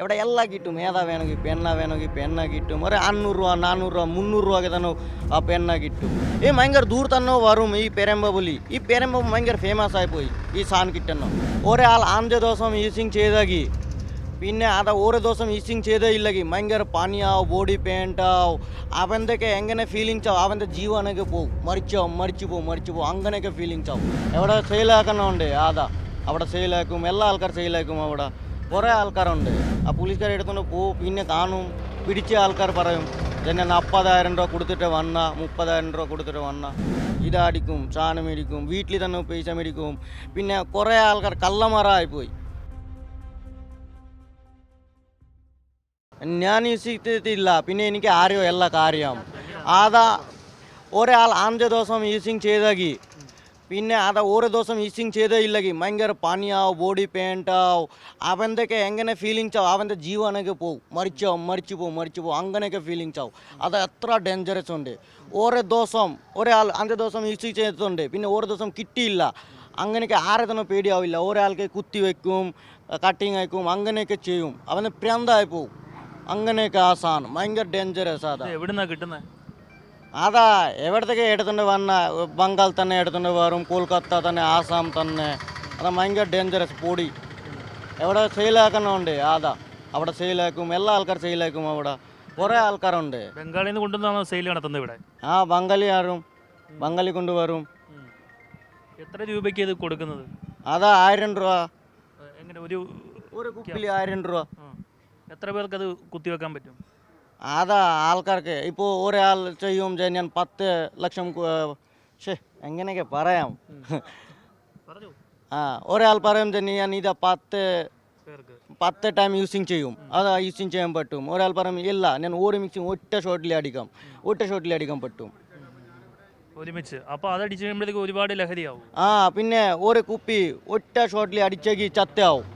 എല്ലാം കിട്ടും. ഏതാ വേണമെങ്കിൽ പെണ്ണ വേണമെങ്കിൽ പെണ്ണ കിട്ടും. ഒരു അഞ്ഞൂറ് രൂപ നാനൂറ് രൂപ മുന്നൂറ് രൂപയ്ക്ക് തന്നെ ആ പെണ്ണ കിട്ടും. ഈ ഭയങ്കര ദൂർ തന്നെ വരും ഈ പെരമ്പൊലി ഈ പെരമ്പ ഭയങ്കര ഫേമസ് ആയിപ്പോയി ഈ സാധനം കിട്ടുന്നു. ഒരാൾ അഞ്ച് ദിവസം യൂസിങ് ചെയ്താക്കി പിന്നെ അത് ഓരോ ദിവസം ഈസിങ് ചെയ്തേ ഇല്ലെങ്കിൽ ഭയങ്കര പനിയാവും ബോഡി പെയിന്റാവും അവന്റെയൊക്കെ എങ്ങനെ ഫീലിങ്സ് ആവും? അവന്റെ ജീവനൊക്കെ പോകും മരിച്ചാവും മരിച്ചു പോകും മരിച്ചു പോകും അങ്ങനെയൊക്കെ ഫീലിങ്സ് ആവും. എവിടെ സെയിലാക്കണമുണ്ട് അതാ അവിടെ സെയിലാക്കും എല്ലാ ആൾക്കാർ സെയിലാക്കും അവിടെ. കുറേ ആൾക്കാരുണ്ട്. ആ പോലീസുകാരെ എടുത്തുകൊണ്ട് പോവും പിന്നെ കാണും. പിടിച്ച ആൾക്കാർ പറയും എന്നെ നാൽപ്പതായിരം രൂപ കൊടുത്തിട്ട് വന്ന മുപ്പതായിരം രൂപ കൊടുത്തിട്ട് വന്ന. ഇതടിക്കും സാധനം മേടിക്കും. വീട്ടിൽ തന്നെ പൈസ മേടിക്കും. പിന്നെ കുറേ ആൾക്കാർ കള്ളമറായിപ്പോയി ഞാൻ യൂസിത്തില്ല പിന്നെ എനിക്ക് അറിയോ എല്ലാ കാര്യം? അതാ ഒരാൾ അഞ്ച് ദിവസം യൂസിങ് ചെയ്താക്കി പിന്നെ അത് ഓരോ ദിവസം ഈസിങ് ചെയ്തേ ഇല്ലെങ്കിൽ ഭയങ്കര പനിയാവും ബോഡി പെയിന്റാവും അവന്റെയൊക്കെ എങ്ങനെ ഫീലിങ്സ് ആവും? അവന്റെ ജീവനൊക്കെ പോവും. മരിച്ചാവും മരിച്ചു പോവും മരിച്ചു പോവും. അങ്ങനെയൊക്കെ ഫീലിങ്സ് ആവും. അത് എത്ര ഡേഞ്ചറസ് ഉണ്ട്. ഓരോ ദിവസം ഒരാൾ അഞ്ച് ദിവസം ഈസിങ് ചെയ്തിട്ടുണ്ട്. പിന്നെ ഓരോ ദിവസം കിട്ടിയില്ല. അങ്ങനെയൊക്കെ ആരെ പേടിയാവില്ല. ഒരാൾക്ക് കുത്തി വെക്കും കട്ടിങ് അയക്കും അങ്ങനെയൊക്കെ ചെയ്യും. അവന് പ്രാന്തായി പോവും. അങ്ങനെയൊക്കെ ആ സാധനം. ഭയങ്കര ഡേഞ്ചറസ് അതാ ഇത് എവിടുന്നാ കിട്ടുന്നത് അതാ എവിടത്തേക്ക് എടുത്തുകൊണ്ട് വന്ന ബംഗാൾ തന്നെ എടുത്തുകൊണ്ട് വരും കൊൽക്കത്ത തന്നെ ആസാം തന്നെ. അതാ ഭയങ്കര ഡേഞ്ചറസ് പൊടി. എവിടെ സെയിലാക്കണമുണ്ട് അതാ. അവിടെ സെയിലാക്കും എല്ലാ ആൾക്കാർ സെയിലാക്കും അവിടെ. കുറേ ആൾക്കാരുണ്ട്. ബംഗാളിൽ നിന്ന് കൊണ്ടുവന്നാണോ സെയിൽ നടത്തുന്നത് ഇവിടെ? ആ ബംഗാളി ആരും ബംഗാളി കൊണ്ടുവരും എത്ര രൂപയ്ക്ക് ഇത് കൊടുക്കുന്നത്? അതാ ആയിരം രൂപ. എങ്ങനെ ഒരു ഒരു കുപ്പിൽ ആയിരം രൂപ. എത്ര പേർക്ക് അത് കുത്തിവെക്കാൻ പറ്റും? അതാ ആൾക്കാർക്ക് ഇപ്പോൾ ഒരാൾ ചെയ്യും ഞാൻ പത്ത് ലക്ഷം ഷേ എങ്ങനെയൊക്കെ പറയാം? ആ ഒരാൾ പറയും തന്നെ ഞാൻ ഇതാ പത്ത് പത്ത് ടൈം യൂസിങ് ചെയ്യും. അതാ യൂസിങ് ചെയ്യാൻ പറ്റും. ഒരാൾ പറയും ഇല്ല ഞാൻ ഒരു മിക്സിങ് ഒറ്റ ഷോട്ടിൽ അടിക്കാം. ഒറ്റ ഷോട്ടിൽ അടിക്കാൻ പറ്റും. ഒരുമിച്ച്. അപ്പോൾ അതടിച്ച് കഴിയുമ്പോഴത്തേക്ക് ഒരുപാട് ലഹരിയാവും. ആ പിന്നെ ഒരു കുപ്പി ഒറ്റ ഷോട്ടിൽ അടിച്ചേക്ക് ചത്തയാവും.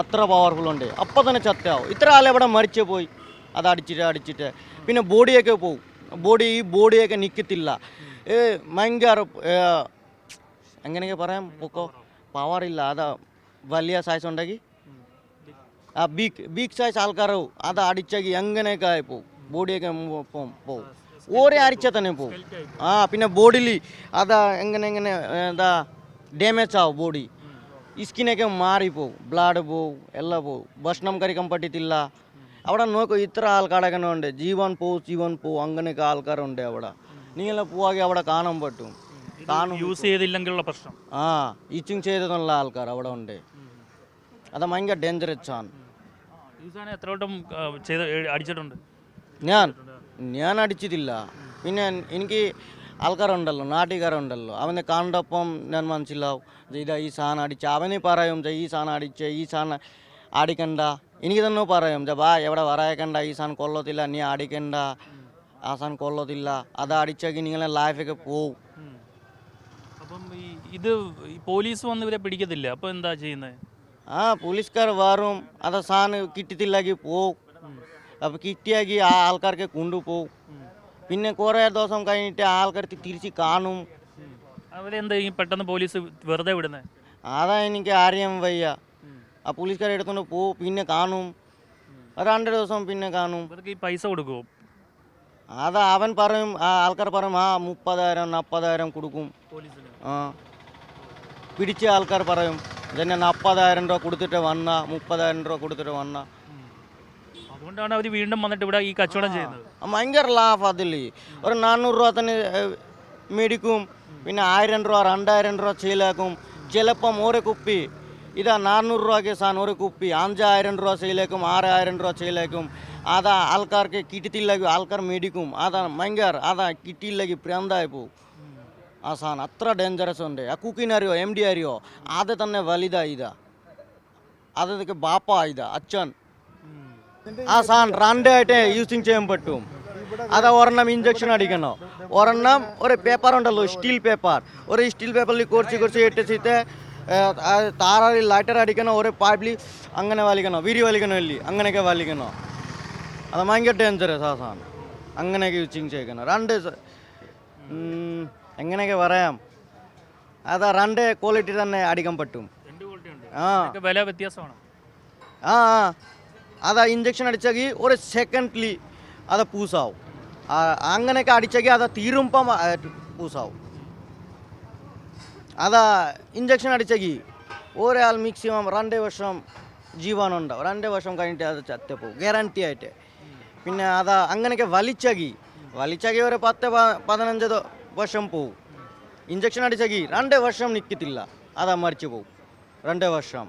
അത്ര പവർഫുൾ ഉണ്ട്. അപ്പം തന്നെ ചത്തയാവും. ഇത്ര ആളെവിടെ മരിച്ചു പോയി അത് അടിച്ചിട്ട്. അടിച്ചിട്ട് പിന്നെ ബോഡിയൊക്കെ പോവും. ബോഡി ഈ ബോഡിയൊക്കെ നിൽക്കത്തില്ല ഭയങ്കര എങ്ങനെയൊക്കെ പറയാം? പൊക്കോ പവറില്ല അതാ വലിയ സൈസ് ഉണ്ടെങ്കിൽ ആ ബിഗ് ബിഗ് സൈസ് ആൾക്കാർ അത് അടിച്ചെങ്കിൽ എങ്ങനെയൊക്കെ ആയി പോവും. ബോഡിയൊക്കെ പോവും പോവും. ഓരേ അടിച്ചാൽ തന്നെ പോവും. ആ പിന്നെ ബോഡിയിൽ അതാ എങ്ങനെ എങ്ങനെ എന്താ ഡാമേജ് ആവും ബോഡി സ്കിനൊക്കെ മാറിപ്പോവും ബ്ലഡ് പോവും എല്ലാം പോവും. ഭക്ഷണം കഴിക്കാൻ പറ്റത്തില്ല. അവിടെ നോക്കൂ ഇത്ര ആൾക്കാരൊക്കെ ഉണ്ട് ജീവൻ പോ ജീവൻ പോവും അങ്ങനെയൊക്കെ ആൾക്കാരുണ്ട് അവിടെ. നിങ്ങളെ പോവാകെ അവിടെ കാണാൻ പറ്റും. കാണും. യൂസ് ചെയ്തില്ലെങ്കിലുള്ള പ്രശ്നം. ആ ഇച്ചിങ് ചെയ്തെന്നുള്ള ആൾക്കാർ അവിടെ ഉണ്ട്. അത് ഭയങ്കര ഡേഞ്ചറസ് ആണ്. എത്ര വട്ടം ചെയ്ത് അടിച്ചിട്ടുണ്ട്? ഞാൻ ഞാൻ അടിച്ചിട്ടില്ല. പിന്നെ എനിക്ക് ആൾക്കാരുണ്ടല്ലോ നാട്ടുകാരുണ്ടല്ലോ. അവനെ കണ്ടപ്പം ഞാൻ മനസ്സിലാവും ഇതാ ഈ സാധനം അടിച്ച അവനെ പറയും ഈ സാധനം അടിച്ച ഈ സാധനം അടിക്കണ്ട. എനിക്ക് തന്നെ പറയും. "ദേ എവിടെ പറയക്കണ്ട ഈ സാധനം കൊള്ളത്തില്ല നീ അടിക്കണ്ട. ആ സാധനം കൊള്ളത്തില്ല. അത് അടിച്ചാക്കി നിങ്ങളെ ലൈഫൊക്കെ പോവും. അപ്പം ഇത് പോലീസ് വന്ന് ഇവരെ പിടിക്കത്തില്ല? അപ്പോൾ എന്താ ചെയ്യുന്നത് ആ പോലീസുകാർ വരും. അത് സാധനം കിട്ടത്തില്ലെങ്കിൽ പോവും. അപ്പോൾ കിട്ടിയാക്കി ആ ആൾക്കാർക്ക് കൊണ്ടുപോകും പിന്നെ കുറേ ദിവസം കഴിഞ്ഞിട്ട് ആൾക്കാർക്ക് തിരിച്ച് കാണും. അവരെന്താ പെട്ടെന്ന് പോലീസ് വെറുതെ വിടുന്നത് അതാ എനിക്ക് അറിയാൻ വയ്യ. ആ പോലീസുകാരെ എടുത്തുകൊണ്ട് പോവും പിന്നെ കാണും. രണ്ടു ദിവസം പിന്നെ കാണും. ഇവർക്ക് ഈ പൈസ കൊടുക്കുമോ അത് അവൻ പറയും ആ ആൾക്കാർ പറയും ആ മുപ്പതായിരം നാൽപ്പതായിരം കൊടുക്കും. ആ. പിടിച്ച ആൾക്കാർ പറയും ഇതന്നെ നാൽപ്പതായിരം രൂപ കൊടുത്തിട്ട് വന്ന മുപ്പതായിരം രൂപ കൊടുത്തിട്ട് വന്ന. അതുകൊണ്ടാണ് അവർ വീണ്ടും വന്നിട്ട് ഇവിടെ ഈ കച്ചവടം ചെയ്യുന്നത്. ഭയങ്കര ലാഭം അതിൽ ഒരു നാനൂറ് രൂപ തന്നെ മേടിക്കും. പിന്നെ ആയിരം രൂപ രണ്ടായിരം രൂപ ചെയ്യലാക്കും ചിലപ്പം ഓരോ കുപ്പി ഇതാ നാനൂറ് രൂപയ്ക്ക് സാധനം ഒരു കുപ്പി അഞ്ചായിരം രൂപ ചെയ്യലേക്കും ആറായിരം രൂപ ചെയ്യലേക്കും അതാ ആൾക്കാർക്ക് കിട്ടിയില്ലെങ്കിൽ ആൾക്കാർ മേടിക്കും. അതാ ഭയങ്കര അതാ കിട്ടിയില്ലെങ്കിൽ പ്രാന്തായി പോകും ആ സാധനം അത്ര ഡേഞ്ചറസ് ഉണ്ട്. ആ കുക്കിനറിയോ എം ഡി അറിയോ? അത് തന്നെ വലുതാ ഇതാ. അതൊക്കെ ബാപ്പ ഇതാ അച്ഛൻ. ആ സാധനം റണ്ടായിട്ട് യൂസിങ് ചെയ്യാൻ പറ്റും. അത് ഒരെണ്ണം ഇഞ്ചക്ഷൻ അടിക്കണം. ഒരെണ്ണം ഒരു പേപ്പർ ഉണ്ടല്ലോ സ്റ്റീൽ പേപ്പർ ഒരു സ്റ്റീൽ പേപ്പറിൽ കുറച്ച് കുറച്ച് ഇട്ടിട്ട് താറാറിൽ ലൈറ്റർ അടിക്കണോ? ഒരു പൈപ്പിൽ അങ്ങനെ വലിക്കണോ? വിരി വലിക്കണോ ഇല്ലേ? അങ്ങനെയൊക്കെ വലിക്കണോ? അത് ഭയങ്കര ഡേഞ്ചറസ് ആ സാധനം. അങ്ങനെയൊക്കെ യൂസിങ് ചെയ്യണം രണ്ട് എങ്ങനെയൊക്കെ പറയാം? അതാ രണ്ട് ക്വാളിറ്റി തന്നെ അടിക്കാൻ പറ്റും. ആ. വില വ്യത്യാസമാണ്. ആ അതാ ഇഞ്ചക്ഷൻ അടിച്ചെങ്കിൽ ഒരു സെക്കൻഡ്ലി അത് പൂസാവും. അങ്ങനെയൊക്കെ അടിച്ചെങ്കിൽ അത് തീരുമ്പം പൂസാവും. അതാ ഇഞ്ചക്ഷൻ അടിച്ചെങ്കിൽ ഒരാൾ മാക്സിമം രണ്ട് വർഷം ജീവനുണ്ടാവും രണ്ട് വർഷം കഴിഞ്ഞിട്ട് അത് ചത്തപ്പോവും ഗ്യാരണ്ടി ആയിട്ട്. പിന്നെ അതാ അങ്ങനെയൊക്കെ വലിച്ചകി വലിച്ചകി ഒരു പത്ത് പതിനഞ്ച് വർഷം പോവും. ഇഞ്ചക്ഷൻ അടിച്ചകി രണ്ട് വർഷം നിൽക്കത്തില്ല അതാ മരിച്ചു പോവും. രണ്ട് വർഷം.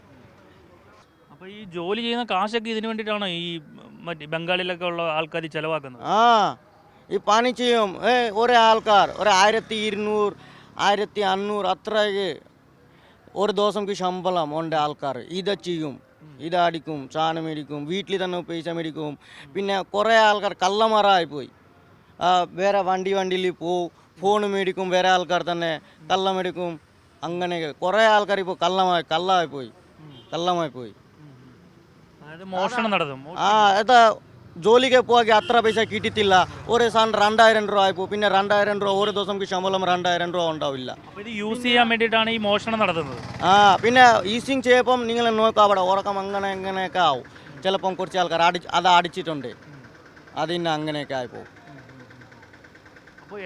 അപ്പോൾ ഈ ജോലി ചെയ്യുന്ന കാശൊക്കെ ഇതിന് വേണ്ടിയിട്ടാണോ ഈ മറ്റേ ബംഗാളിലൊക്കെ ഉള്ള ആൾക്കാർ ചിലവാക്കുന്നത്? ആ. ഈ പണി ചെയ്യും ഏ ഒരേ ആൾക്കാർ ഒരു ആയിരത്തി ഇരുന്നൂറ് ആയിരത്തി അഞ്ഞൂറ് അത്രയ്ക്ക് ഒരു ദിവസംക്ക് ശമ്പളം ഉണ്ട് ആൾക്കാർ ഇത് ചെയ്യും ഇതടിക്കും സാധനം മേടിക്കും വീട്ടിൽ തന്നെ പൈസ മേടിക്കും പിന്നെ കുറേ ആൾക്കാർ കള്ളമാറായി പോയി വേറെ വണ്ടി വണ്ടിയിൽ പോവും ഫോൺ മേടിക്കും വേറെ ആൾക്കാർ തന്നെ കള്ളം മേടിക്കും അങ്ങനെ കുറേ ആൾക്കാർ ഇപ്പോൾ കള്ളമായി കള്ളമായി പോയി കള്ളമായി പോയി മോഷണം നടത്തും ആ അതാ ജോലിക്ക് പോಗಿ അത്ര പൈസ കിട്ടിയിട്ടില്ല. ഒരു സാധനം രണ്ടായിരം രൂപ ആയിപ്പോ. പിന്നെ രണ്ടായിരം രൂപ ഒരു ദിവസം ശമ്പളം രണ്ടായിരം രൂപ ഉണ്ടാവില്ല. യൂസ് ചെയ്യാൻ വേണ്ടിയിട്ടാണ് ഈ മോഷണം നടത്തുന്നത്? ആ പിന്നെ ഈസിങ് ചെയ്യപ്പം നിങ്ങൾ നോക്കാം അവിടെ ഉറക്കം അങ്ങനെ എങ്ങനെയൊക്കെ ആവും. ചിലപ്പം കുറച്ച് ആൾക്കാർ അടി അത് അടിച്ചിട്ടുണ്ട്. അതിന് അങ്ങനെയൊക്കെ ആയിപ്പോ അപ്പോൾ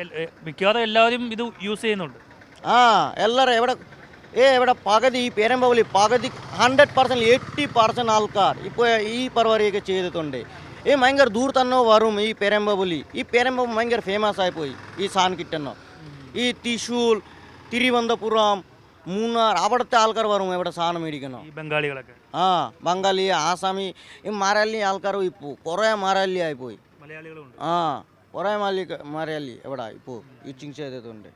മിക്കവാറും എല്ലാവരും ഇത് യൂസ് ചെയ്യുന്നുണ്ട്. ആ എല്ലാവരും എവിടെ ഏ ഇവിടെ പകുതി ഈ പേരമ്പവലി പകുതി ഹൺഡ്രഡ് പെർസെന്റ് എയ്റ്റി പെർസെന്റ് ആൾക്കാർ ഇപ്പോൾ ഈ പരിപാടിയൊക്കെ ചെയ്തിട്ടുണ്ട്. ഈ ഭയങ്കര ദൂർ തന്നെ വരും ഈ പെരമ്പവലി ഈ പെരമ്പ ഭയങ്കര ഫേമസ് ആയിപ്പോയി ഈ സാധനം കിട്ടുന്ന ഈ തൃശൂർ തിരുവനന്തപുരം മൂന്നാർ അവിടുത്തെ ആൾക്കാർ വരും ഇവിടെ സാധനം മേടിക്കണം ബംഗാളികളൊക്കെ ആ ബംഗാളി ആസാമി ഈ മലയാളി ആൾക്കാർ ഇപ്പോൾ കുറേ മലയാളി ആയിപ്പോയി ആ കുറേ മലയാളി മലയാളി എവിടെ ഇപ്പോൾ യൂച്ചിങ് ചെയ്തിട്ടുണ്ട്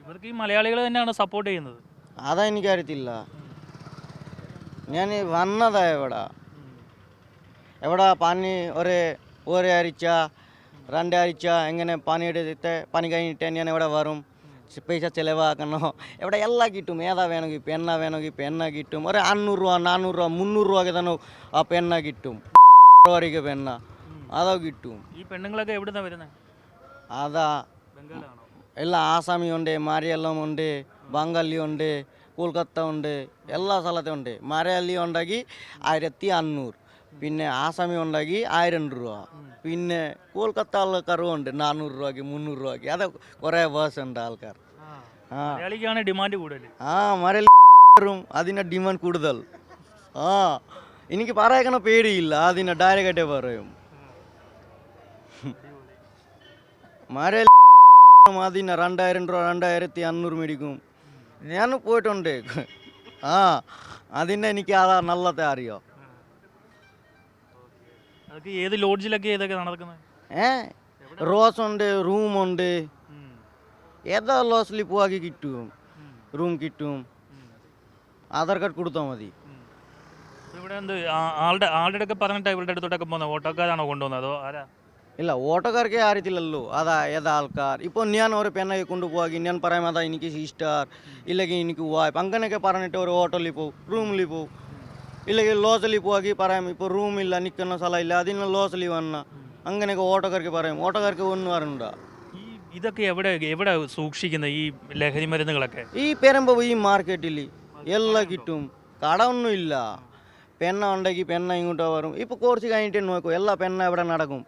ഇവർക്ക് ഈ മലയാളികൾ തന്നെയാണ് സപ്പോർട്ട് ചെയ്യുന്നത്. അതാ എനിക്കറിയത്തില്ല ഞാൻ വന്നതാ എവിടെ എവിടെ പനി ഒരു ഒരു ആഴ്ച രണ്ടാഴ്ച എങ്ങനെ പണി എടുത്തിട്ട് പണി കഴിഞ്ഞിട്ട് ഞാൻ എവിടെ വരും. പൈസ ചിലവാക്കണോ? ഇവിടെ എല്ലാം കിട്ടും. ഏതാ വേണമെങ്കിൽ പെണ്ണ വേണമെങ്കിൽ പെണ്ണ കിട്ടും. ഒരു അഞ്ഞൂറ് രൂപ നാനൂറ് രൂപ മുന്നൂറ് രൂപയ്ക്ക് തന്നെ ആ പെണ്ണ കിട്ടും. വരയ്ക്ക് പെണ്ണ. അതോ കിട്ടും. ഈ പെണ്ണുങ്ങളൊക്കെ എവിടുന്നാ വരുന്നത് അതാ. എല്ലാ ആസാമിയുണ്ട് മലയാളം ഉണ്ട് ബംഗാളി ഉണ്ട് കൊൽക്കത്ത ഉണ്ട് എല്ലാ സ്ഥലത്തും ഉണ്ട്. മലയാളി ഉണ്ടെങ്കിൽ ആയിരത്തി അഞ്ഞൂറ്. പിന്നെ ആസാമി ഉണ്ടാക്കി ആയിരം രൂപ. പിന്നെ കൊൽക്കത്ത ആൾക്കാരും ഉണ്ട് നാനൂറ് രൂപയ്ക്ക് മുന്നൂറ് രൂപയ്ക്ക്. അത് കുറേ ബസ് ഉണ്ട് ആൾക്കാർ ആ. മലയാളിക്കാണ് ഡിമാൻഡ് കൂടുതൽ. ആ മരലും അതിന്റെ ഡിമാൻഡ് കൂടുതൽ. ആ. എനിക്ക് പറയണ പേടിയില്ല അതിനെ ഡയറക്റ്റായിട്ടേ പറയും. മലയാളം അതിന് രണ്ടായിരം രൂപ രണ്ടായിരത്തി അഞ്ഞൂറ് മേടിക്കും. ഞാൻ പോയിട്ടുണ്ട്. ആ. അതിനെ എനിക്ക് അതാ നല്ലത്തെ അറിയോ? അതൊക്കെ ഏത് ലോഡ്ജിലൊക്കെ ഏതൊക്കെ നടക്കുന്നത്? ഏ? റോസ് ഉണ്ട് റൂം ഉണ്ട് ഏതാ ലോസിൽ പോകി കിട്ടും. റൂം കിട്ടും. ആധാർ കാർഡ് കൊടുത്താൽ മതി. ഇവിടെ എന്ത് ആളുടെ ആളുടെ ഒക്കെ പറഞ്ഞിട്ടാ ഇവരുടെ അടുത്തോട്ടൊക്കെ പോകുന്നത്? ഓട്ടോക്കാരാണോ കൊണ്ടുപോകുന്നത്? അതോ ആരാ? ഇല്ല ഓട്ടോക്കാർക്ക് അറിയത്തില്ലല്ലോ. അതാ ഏതാ ആൾക്കാർ? ഇപ്പോൾ ഞാൻ ഒരു പെണ്ണെ കൊണ്ടുപോകാൻ ഞാൻ പറയാം അതാ എനിക്ക് സിസ്റ്റർ ഇല്ലെങ്കിൽ എനിക്ക് വൈഫ് അങ്ങനെയൊക്കെ പറഞ്ഞിട്ട് ഒരു ഓട്ടോയിൽ പോവും റൂമിൽ പോവും. ഇല്ലെങ്കിൽ ലോസലി പോകി പറയാം ഇപ്പോൾ റൂമില്ല നിൽക്കുന്ന സ്ഥലമില്ല അതിന് ലോസലി വന്ന അങ്ങനെയൊക്കെ ഓട്ടോക്കാർക്ക് പറയും ഓട്ടോക്കാർക്ക് ഒന്നും ഈ ഇതൊക്കെ എവിടെ എവിടെ സൂക്ഷിക്കുന്ന ഈ ലഹരി മരുന്നുകളൊക്കെ ഈ പെരുമ്പോ ഈ മാർക്കറ്റിൽ എല്ലാം കിട്ടും കട ഒന്നുമില്ല പെണ്ണ ഉണ്ടെങ്കിൽ പെണ്ണ ഇങ്ങോട്ട് വരും. ഇപ്പോൾ കുറച്ച് കഴിഞ്ഞിട്ട് നോക്കും. എല്ലാ പെണ്ണ എവിടെ നടക്കും?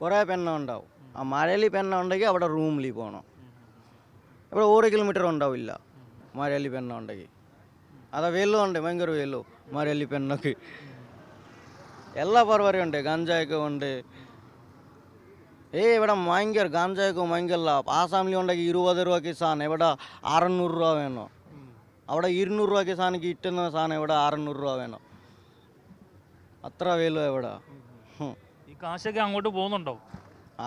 കുറേ പെണ്ണ ഉണ്ടാവും. ആ മലയാളി പെണ്ണ ഉണ്ടെങ്കിൽ അവിടെ റൂമിൽ പോകണം ഇവിടെ ഓരോ കിലോമീറ്റർ ഉണ്ടാവില്ല. മലയാളി പെണ്ണ ഉണ്ടെങ്കിൽ അതാ വെള്ളം ഉണ്ട് ഭയങ്കര വെള്ളം മലയാളി പെണ്ണൊക്കെ. എല്ലാ പരിപാടിയും ഉണ്ട് ഗഞ്ചായൊക്കെ ഉണ്ട്. ഏ ഇവിടെ ഭയങ്കര ഗഞ്ചായൊക്കെ ഭയങ്കര ആസാമിൽ ഉണ്ടെങ്കിൽ ഇരുപത് രൂപയ്ക്ക് സാധനം ഇവിടെ അറുന്നൂറ് രൂപ വേണോ. അവിടെ ഇരുന്നൂറ് രൂപയ്ക്ക് സാധനം കിട്ടുന്ന സാധനം ഇവിടെ അറുന്നൂറ് രൂപ വേണോ. അത്ര വില ഇവിടെ. ഈ കാശൊക്കെ അങ്ങോട്ട് പോകുന്നുണ്ടോ?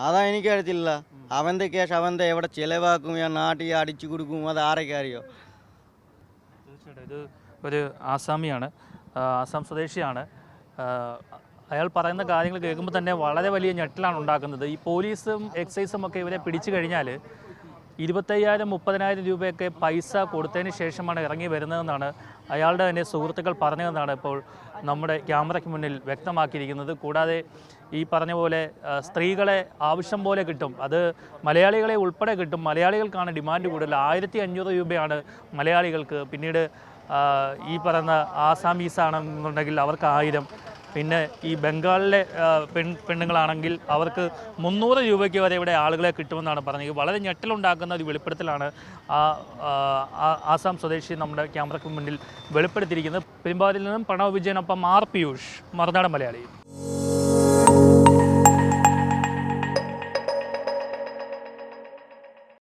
അതാ എനിക്കറിയത്തില്ല. അവന്റെ ക്യാഷ് അവന്റെ എവിടെ ചിലവാക്കും ഞാൻ നാട്ടിൽ അടിച്ചു കൊടുക്കും അത് ആരൊക്കെ അറിയോ? ഇത് ഒരു ആസാമിയാണ്. ആസാം സ്വദേശിയാണ്. അയാൾ പറയുന്ന കാര്യങ്ങൾ കേൾക്കുമ്പോൾ തന്നെ വളരെ വലിയ ഞെട്ടിലാണ് ഉണ്ടാക്കുന്നത്. ഈ പോലീസും എക്സൈസും ഒക്കെ ഇവരെ പിടിച്ചു കഴിഞ്ഞാൽ ഇരുപത്തയ്യായിരം മുപ്പതിനായിരം രൂപയൊക്കെ പൈസ കൊടുത്തതിന് ശേഷമാണ് ഇറങ്ങി വരുന്നതെന്നാണ് അയാളുടെ തന്നെ സുഹൃത്തുക്കൾ പറഞ്ഞതെന്നാണ് ഇപ്പോൾ നമ്മുടെ ക്യാമറയ്ക്ക് മുന്നിൽ വ്യക്തമാക്കിയിരിക്കുന്നത്. കൂടാതെ ഈ പറഞ്ഞ പോലെ സ്ത്രീകളെ ആവശ്യം പോലെ കിട്ടും. അത് മലയാളികളെ ഉൾപ്പെടെ കിട്ടും. മലയാളികൾക്കാണ് ഡിമാൻഡ് കൂടുതൽ. ആയിരത്തി അഞ്ഞൂറ് രൂപയാണ് മലയാളികൾക്ക്. പിന്നീട് ഈ പറയുന്ന ആസാമീസ് ആണെന്നുണ്ടെങ്കിൽ അവർക്ക് ആയിരം. പിന്നെ ഈ ബംഗാളിലെ പെൺ പെണ്ണുങ്ങളാണെങ്കിൽ അവർക്ക് മുന്നൂറ് രൂപയ്ക്ക് വരെ ഇവിടെ ആളുകളെ കിട്ടുമെന്നാണ് പറഞ്ഞത്. വളരെ ഞെട്ടലുണ്ടാക്കുന്ന ഒരു വെളിപ്പെടുത്തലാണ് ആ ആസാം സ്വദേശി നമ്മുടെ ക്യാമറയ്ക്ക് മുന്നിൽ വെളിപ്പെടുത്തിയിരിക്കുന്നത്. പെരുമ്പാവൂരിൽ നിന്നും പ്രണവ് വിജയനൊപ്പം ആർ പിയൂഷ്. മറുനാടൻ മലയാളി.